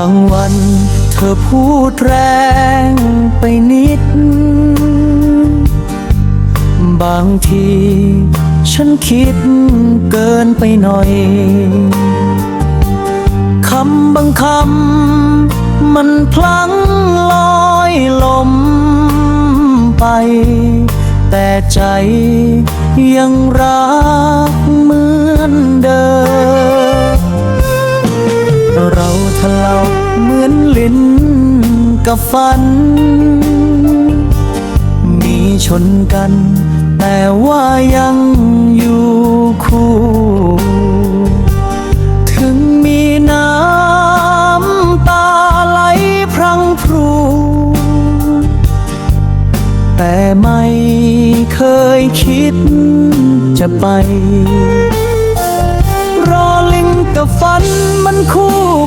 างวันเธอพูดแรงไปนิด บางที ฉันคิดเกินไปหน่อย คำบางคำมันพลั้งลอยลมไป แต่ใจยังรักเหมือนเดิม เหมือนลิ้นกับฟัน มีชนกัน แต่ว่ายังอยู่คู่ ถึงมีน้ำตาไหลพรังพรู แต่ไม่เคยคิดจะไป รอลิงกับฝันมันคู่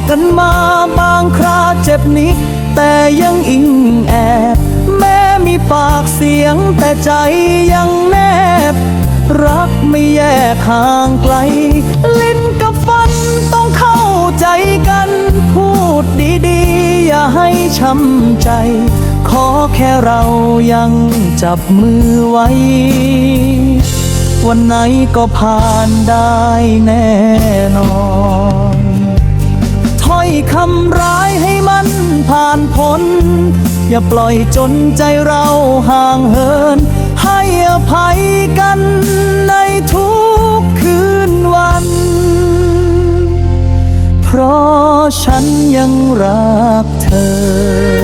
กันมาบางคราเจ็บนิดแต่ยังอิงแอบ แม้มีปากเสียงแต่ใจยังแนบ รักไม่แยกห่างไกล ลิ้นกับฟันต้องเข้าใจกัน พูดดีๆ อย่าให้ช้ำใจ ขอแค่เรายังจับมือไว้ วันไหนก็ผ่านได้แน่นอนำร้ายให้มันผ่านพ้น อย่าปล่อยจนใจเราห่างเหิน ให้อภัยกันในทุกคืนวัน เพราะฉันยังรักเธอ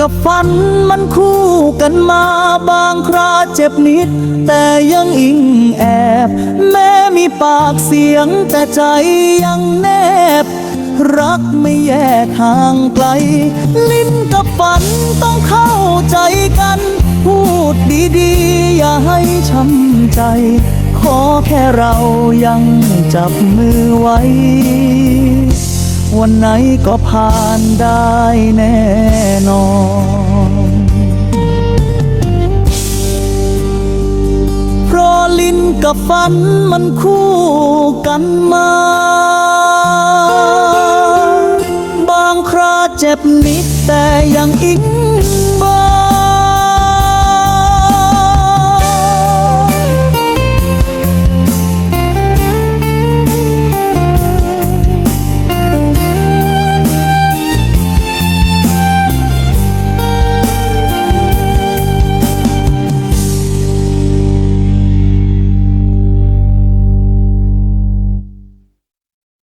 กับฟันมันคู่กันมาบางคราเจ็บนิด แต่ยังอิงแอบ แม้มีปากเสียงแต่ใจยังแนบ รักไม่แยกห่างไกล ลิ้นกับฟันต้องเข้าใจกัน พูดดีๆ อย่าให้ช้ำใจ ขอแค่เรายังจับมือไว้ วันไหนก็ผ่านได้แน่นอนเพราะลิ้นกับฟันมันคู่กันมา บางคราเจ็บนิดแต่ยังอิง